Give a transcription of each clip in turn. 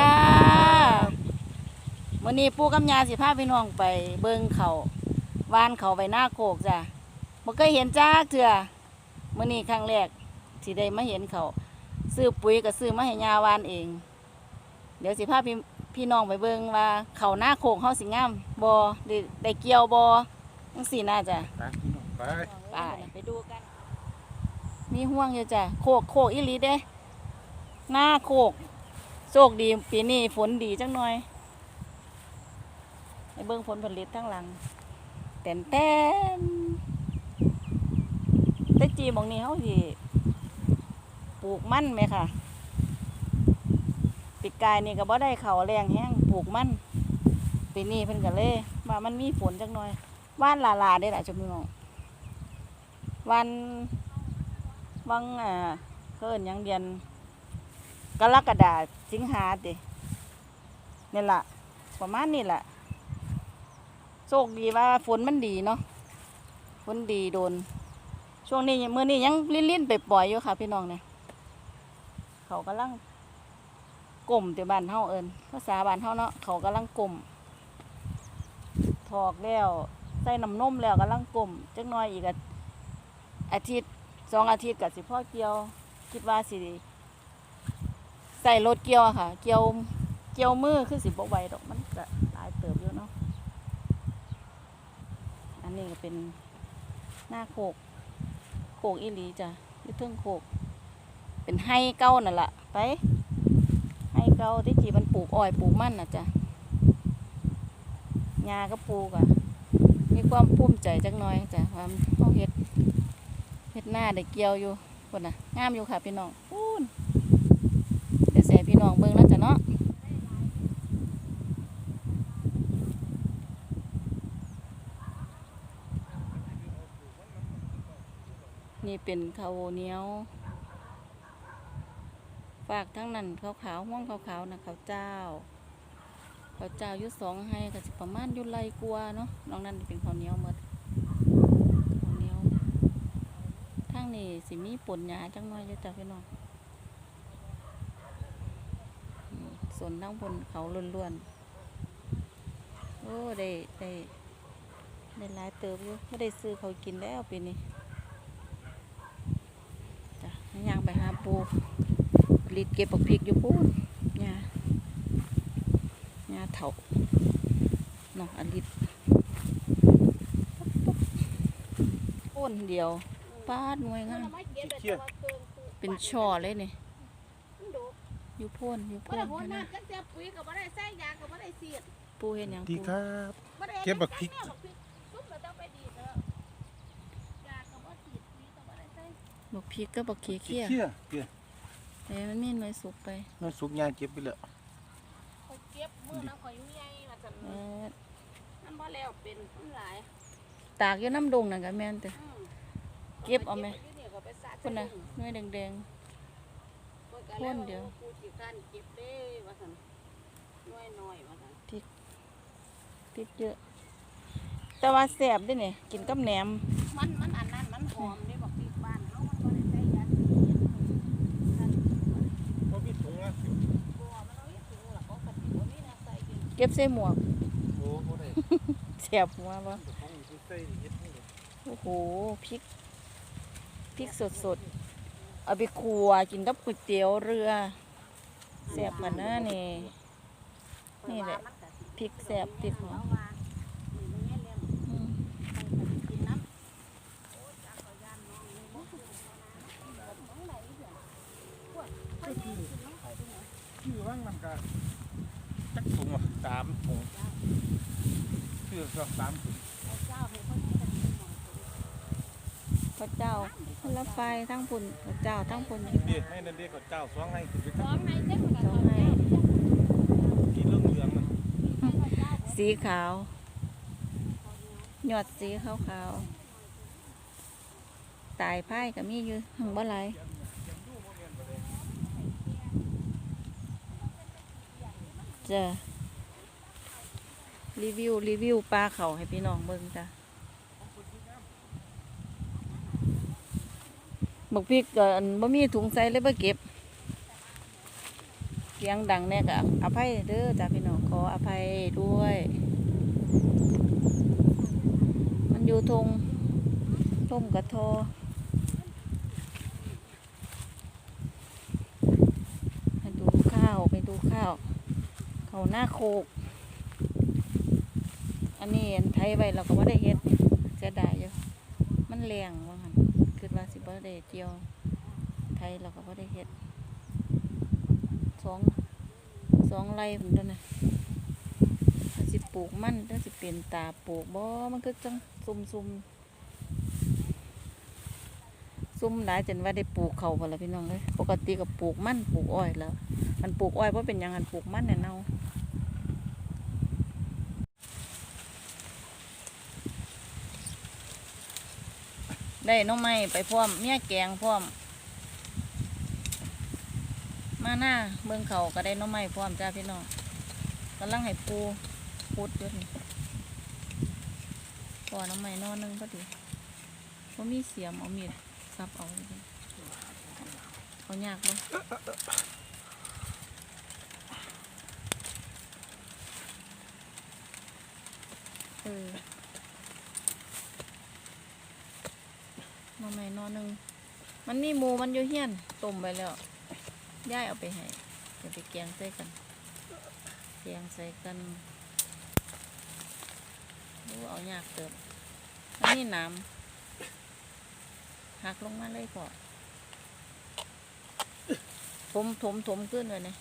วัสดีค่ะวันนี้ปู่กับยาสิพาพี่น้องไปเบิ่งเขาวานเขาไปหน้าโคกจ้ะบ่เคยเห็นจ้าเถื่อมื้อนี้ครั้งแรกสิได้มาเห็นเขาซื้อปุ๋ยก็ซื้อมาให้ยาวานเอง เดี๋ยวสิพาพี่พี่น้องไปเบิ่งว่าเขาหน้าโคกเฮาสิงามบ่ได้ได้เกี่ยวบ่จังซี่น่าจะไปไปไปไปดูกัน มีห่วงอยู่จ้ะโคกโคกอีหลีเด้ หน้าโคก โชคดีปีนี้ฝนดีจังหน่อยให้เบิ่งผลผลิตทั้งหลังแต้นแต้นแต่จีหมองนี้เขาสิปลูกมั่นไหมค่ะปีกายนี่ก็บ่ได้เขาแรงแห้งปลูกมั่นปีนี้เพิ่นก็เลยว่ามันมีฝนจังหน่อยว่านลาลาได้หลายชั่วโมงวันวังอ่าเพิ่นยังเดือน กรกฎาสิงหาตินี่แหละประมาณนี้แหละโชคดีว่าฝนมันดีเนาะฝนดีโดน ช่วงนี้เมื้อนี้ยังลิ้นๆไปปล่อยอยู่ค่ะ พี่น้องเนี่ยเขากำลังกลมแต่บ้านเฮาเอิญภาษาบ้านเฮาเนาะเขากำลังกลมถอกแล้วใส่น้ำนมแล้วกำลังกลมจักหน่อยอีกอาอาทิตย์สองอาทิตย์กับสิพ่อเกี่ยว คิดว่าสิ ใส่รถเกี่ยวอะค่ะ เกี่ยวเกี่ยวมือคือสิบไหวดอกมันก็หลายเติบอยู่เนาะอันนี้ก็เป็นหน้าโคกโคกอีหลีจ้ะยี่เทิงโคกเป็นไฮเก้านั่นแหละไปไฮเก้าที่จีมันปลูกอ้อยปลูกมันน่ะจ้ะยาก็ปลูกอะมีความภูมิใจจักน้อยจ้ะความเขาเฮ็ดเฮ็ดหน้าได้เกี่ยวอยู่คนน่ะงามอยู่ค่ะพี่น้อง นเดี๋ยวแสพี่น้องเบิ่งแล้วจ้ะเนาะนี่เป็นข้าวเหนียวฝากทั้งนั้นขาวขาวๆม่วงขาวขาวๆนะข้าวเจ้าข้าวเจ้ายุสองให้ก็สิประมาณยุไรกลัวเนาะน้องนั่นเป็นข้าวเหนียวหมดข้าวเหนียวทั้งนี้สิมีปนหยาจังน้อยอยู่จ้ะพี่น้อง ส่วนทั้งบนเขาล้วนๆ โอ้ได้ได้ได้หลายเติบอยู่ไม่ได้ซื้อเขากินแล้วปีนี้จ้ะย่างไปหาปูรีดเก็บปักพริกอยู่ปูนหญ้าหญ้าเถาเนาะอันลิดปูนเดียวป้าดหน่วยงามเป็นช่อเลยนี่ อยู่โพ่นอยู่บ่โพ่นได้ผลนะมากกันแต่ปุ๋ยก็บ่ได้ใส่ยาก็บ่ได้เสียดปูเห็นหยังดีปูครับ บ่ได้เก็บบักพริกแนวบักพริกซุปแล้วต้องไปดีดแล้วยาก็บ่ฉีดปุ๋ยก็บ่ได้ใส่บอกพริกก็บอกเคี้ยเคี้ยเชี่ยเกี่ยแต่มันมีหน่วยสุกไปน้ำซุปยาเก็บไปเลยเขาเก็บมื้อนั้นข่อยอยู่ใหญ่ว่าซั่นเออมันบ่แล้วเป็นมันหลายตากอยู่น้ำดงนั่นก็แม่นแต่ อืมเก็บเอาไหมก็บว้ยู่นี่ก็ไปสาดคนน่ะหน่วยแดงพิ่ ก็พ่นเดียวกูสิการเก็บเด้ว่าซั่นน้อยน้อยๆว่าซั่นๆพริกเยอะ แต่ว่าแซ่บเด้วยเนี่ยกินกับแหนม มันมันอันนั้นมันหอมเด้บักพริกบ้านเฮามันบ่ได้ใส่ยาฉีดนั่นก็มีถุงนะบ่มันเอาอีถุงล่ะเขาก็สิบ่มีแนวใส่กินเก็บใส่หมวกโอ้โหได้แซ่บหัวบ่ถุงอยู่ใส่เฮ็ดนี่โอ้โหพริกพริกสดๆ เอาไปคั่วกินกับก๋วยเตี๋ยวเรือแซ่บกันนะนี่ นี่แหละพริกแซ่บพริกหอมอืมชื่อว่างมันก็จักถุงอะสามถุงชื่อสักสามถุง พระเจ้าพระไฟทั้งปุ่นพระเจ้าทั้งปุ่นเด็กให้นั่นเด็กกับเจ้าสองให้ถึงไปสองในเจ็ดมันก็สองให้กินเรื่องเหลืองมันสีขาวหยอดสีขาวขาวๆตายไพ่ก็มีอยู่หังบ่ไหลายจะรีวิวรีวิวปลาเขาให้พี่น้องเบิ่งจ้ะ บอกพี่ก็อันบ่มีถุงใส่เลยบ่เก็บเสียงดังแน่ก็อภัยเด้อจ้าพี่น้องขออภัยด้วย มันอยู่ทงท่มกระโทไปดูข้าวไปดูข้าวเขาหน้าโคก อันนี้อันไทยไว้เราก็ว่าได้เฮ็ดเสียดายอยู่มันแรงว่างั้น คือว่าสิบ่ได้เจียวไทยเราก็บ่ได้เฮ็ดสองสองไร่พุ่นตัวน่ะถ้าสิปลูกมันถ้าสิเป็นตาปลูกบ่มันก็จังซุ่มซุ่มซุ่มหลายจนว่าได้ปลูกเขาพุ่นละพี่น้องเลยปกติก็ปลูกมันปลูกอ้อยแล้ว มันปลูกอ้อยเพราะเป็นหยังอันปลูกมันเนี่ยเนา ได้น้องไม้ไปพร้อมเมียแกงพร้อม มาหน้าเมืองเขาก็ได้น้องไม้พร้อมจ้าพี่น้องกำลังให้ปูพุดอยู่นี่ก่อหน้องไม้นอนนึงพอดีว่ามีเสียมเอามีดซับเอาเลยเขายากบ่เออ หน้องไมนอนหนึ่งมันมีหมูมันอยู่เฮียนต้มไปแล้วย่ายเอาไปให้เดี๋ยวไปแกงใส่กันแกงใส่กันรู้เอายากเติบอันนี้น้ำหักลงมาเลยพอนถมถมถมขึ้นเลยเนี่ย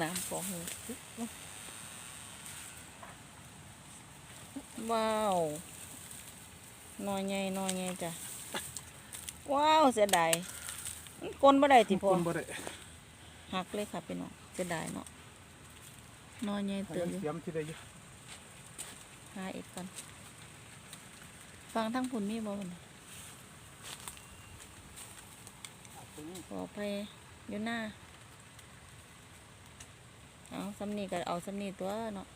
น้ำฟองเลย ว้าวหน้อยไงน้อยไงจ้ะ ว้าวเสียดายมันกลนบ่ได้ติพอคนบ่ได้หักเลยค่ะพี่น้องเสียดายเนาะน้อยใหญ่ให้เติมมันอยู่เสียมที่ได้อยู่หาอีกก่อนฟังทั้งผุนมีบ่มันขอไปอยู่หน้าเอาสำนีก็เอาสำนีตัวเนาะ